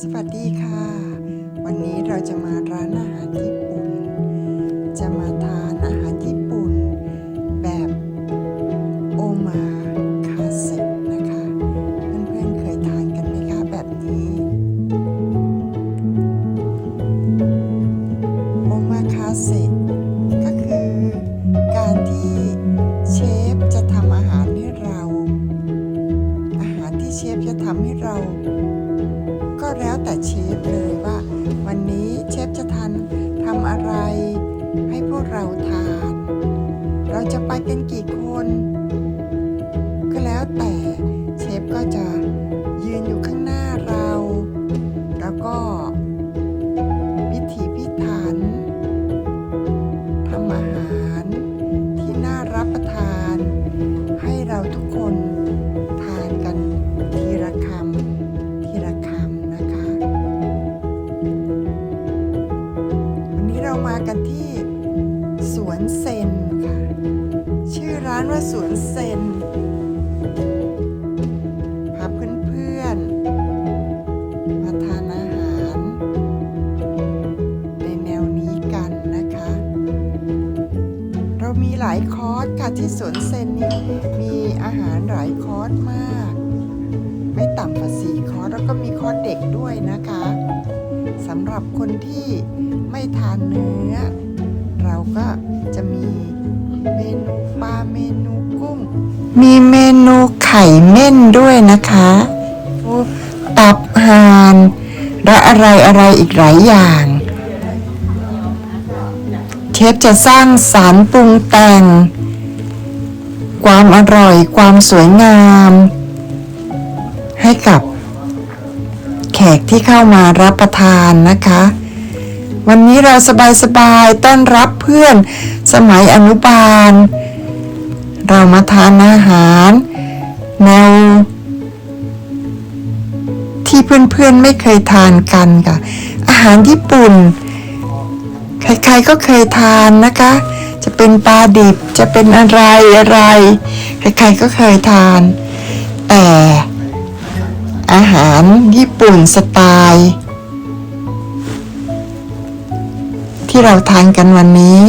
สวัสดีค่ะ วันนี้เราจะมาร้านอาหารญี่ปุ่น จะมาทาน แล้วแต่เชฟเลยว่า วันนี้เชฟจะทันทำอะไร ให้พวกเราทาน เราจะไปกันกี่คน ก็แล้วแต่เชฟก็จะยืนอยู่ข้างหน้าเรา แล้วก็ วนเซนค่ะ ชื่อร้านว่าสวนเซนพาเพื่อนๆมาทานอาหาร ในแนวนี้กันนะคะ เรามีหลายคอร์สค่ะที่สวนเซนนี่มีอาหารหลายคอร์สมาก ไม่ต่ำกว่าสี่คอร์สแล้วก็มีคอร์สเด็กด้วยนะคะสำหรับคนที่ไม่ทานเนื้อ ก็จะมีเมนูปลาเมนูกุ้ง มีเมนูไข่เม่นด้วยนะคะตับห่านและอะไรอะไรอีกหลายอย่างเชฟจะสร้างสารปรุงแต่ง ความอร่อยความสวยงาม ให้กับแขกที่เข้ามารับประทานนะคะ วันนี้เราสบายๆต้อนรับเพื่อนสมัยอนุบาล เรามาทานอาหารแนวที่เพื่อนๆไม่เคยทานกันค่ะ อาหารญี่ปุ่น ใครๆก็เคยทานนะคะ จะเป็นปลาดิบจะเป็นอะไรอะไร ใครๆก็เคยทาน แต่อาหารญี่ปุ่นสไตล์ ที่เราทานกันวันนี้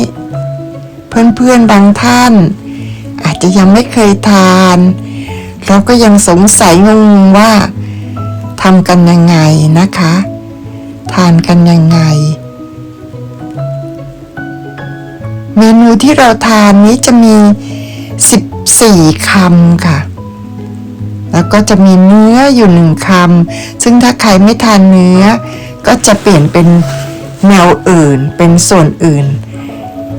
เพื่อนๆบางท่าน อาจจะยังไม่เคยทาน เราก็ยังสงสัยงงว่าทำกันยังไงนะคะ ทานกันยังไง เมนูที่เราทานนี้จะมี 14คำค่ะแล้วก็จะมีเนื้ออยู่หนึ่งคำซึ่งถ้าใครไม่ทานเนื้อ ก็จะเปลี่ยนเป็น แนวอื่นเป็นส่วนอื่น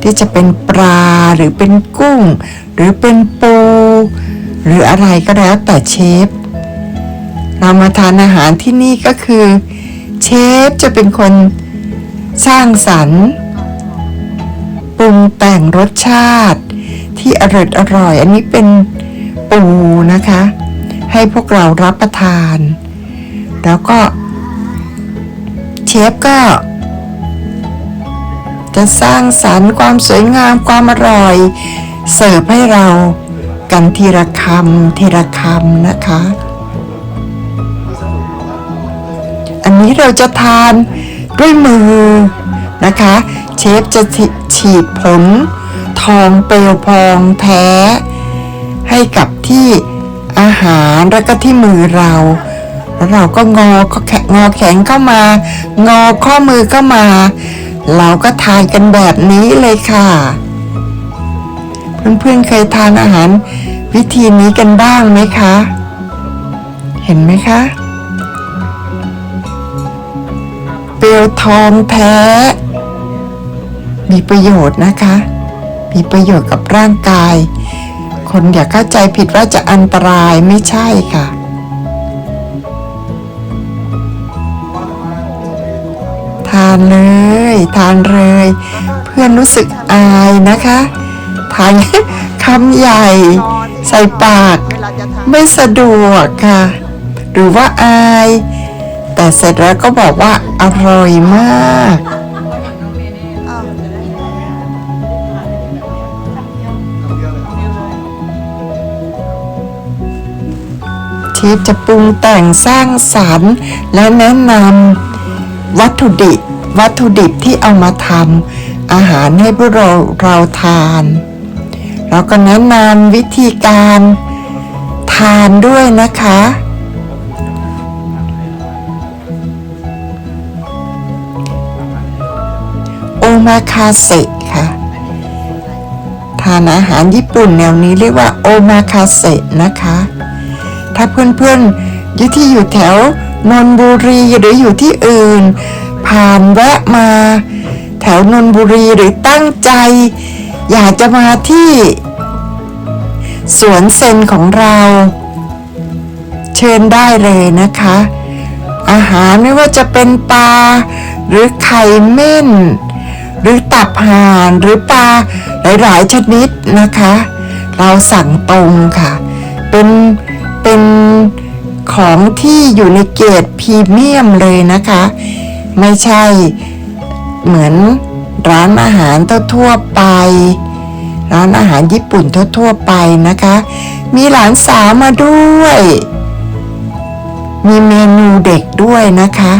ที่จะเป็นปลาหรือเป็นกุ้ง หรือเป็นปู หรืออะไรก็แล้วแต่เชฟเรามาทานอาหารที่นี่ก็คือ เชฟจะเป็นคนสร้างสรรค์ปรุงแต่งรสชาติ ที่อร่อยอร่อย อันนี้เป็นปูนะคะ ให้พวกเรารับประทาน แล้วก็เชฟก็ จะสร้างสรรค์ความสวยงามความอร่อย เสิร์ฟให้เรากันทีละคำทีละคำนะคะ อันนี้เราจะทานด้วยมือนะคะ เชฟจะฉีดผลทองเปลวพองแท้ ให้กับที่อาหารแล้วก็ที่มือเราแล้วเราก็งอข้อแงอแขนเข้ามางอข้อมือเข้ามา เราก็ทานกันแบบนี้เลยค่ะ เพื่อนๆเคยทานอาหารวิธีนี้กันบ้างไหมคะ เห็นไหมคะเปลวทองแท้ มีประโยชน์นะคะ มีประโยชน์กับร่างกาย คนอย่าเข้าใจผิดว่าจะอันตรายไม่ใช่ค่ะานเลย ทานเลย เพื่อนรู้สึกอายนะคะ ทานคำใหญ่ ใส่ปาก ไม่สะดวกค่ะ หรือว่าอาย แต่เสร็จแล้วก็บอกว่าอร่อยมากเชฟจะปรุงแต่งสร้างสรรค์และแนะนำวัตถุดิบ วัตถุดิบที่เอามาทำอาหารให้พวกเราเราทาน แล้วก็แนะนำวิธีการทานด้วยนะคะ โอมาคาเซค่ะ ทานอาหารญี่ปุ่นแนวนี้เรียกว่าโอมาคาเซนะคะ ถ้าเพื่อนๆอยู่ที่อยู่แถวนนบุรีหรืออยู่ที่อื่น ผ่านแวะมา แถวนนบุรีหรือตั้งใจ อยากจะมาที่ สวนเซนของเรา เชิญได้เลยนะคะ อาหารไม่ว่าจะเป็นปลาหรือไข่เม่น หรือตับห่านหรือปลาหลาย ๆ ชนิดนะคะ เราสั่งตรงค่ะ เป็นเป็นของที่อยู่ในเกรดพรีเมียมเลยนะคะ ไม่ใช่ เหมือนร้านอาหารทั่วๆไป ร้านอาหารญี่ปุ่นทั่วๆไปนะคะ มีหลานสาวมาด้วย มีเมนูเด็กด้วยนะคะ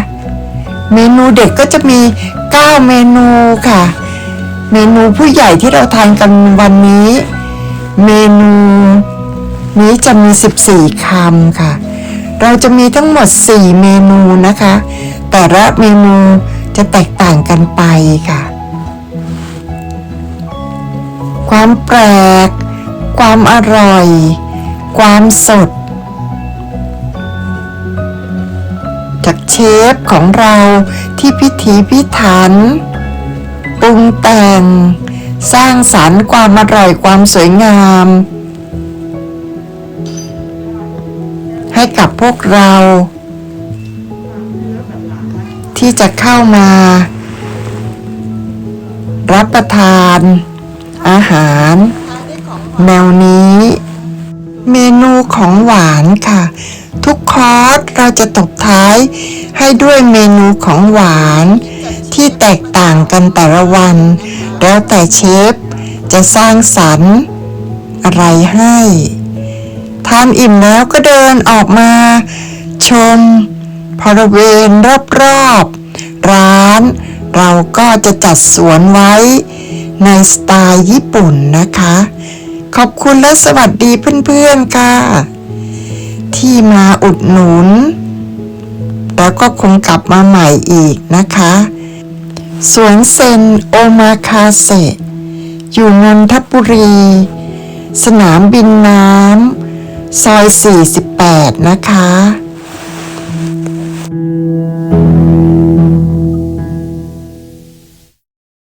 เมนูเด็กก็จะมี 9 เมนูค่ะ เมนูผู้ใหญ่ที่เราทานกันวันนี้ เมนูนี้จะมี 14คำค่ะ เราจะมีทั้งหมด 4 เมนูนะคะ แต่ละเมนูจะแตกต่างกันไปค่ะ ความแปลก ความอร่อย ความสด จากเชฟของเราที่พิถีพิถันปรุงแต่ง สร้างสรรค์ความอร่อยความสวยงาม ให้กับพวกเรา ที่จะเข้ามา รับประทาน อาหาร แนวนี้ เมนูของหวานค่ะ ทุกคอร์สเราจะตบท้ายให้ด้วยเมนูของหวาน ที่แตกต่างกันแต่ละวัน แล้วแต่เชฟจะสร้างสรรค์ อะไรให้ทานอิ่มแล้วก็เดินออกมา ชม บริเวณรอบๆร้าน เราก็จะจัดสวนไว้ในสไตล์ญี่ปุ่นนะคะ ขอบคุณและสวัสดีเพื่อนๆค่ะ ที่มาอุดหนุน แล้วก็คงกลับมาใหม่อีกนะคะ สวนเซนโอมาคาเซอยู่นนทบุรี สนามบินน้ำซอย 48 นะคะ Mm-hmm.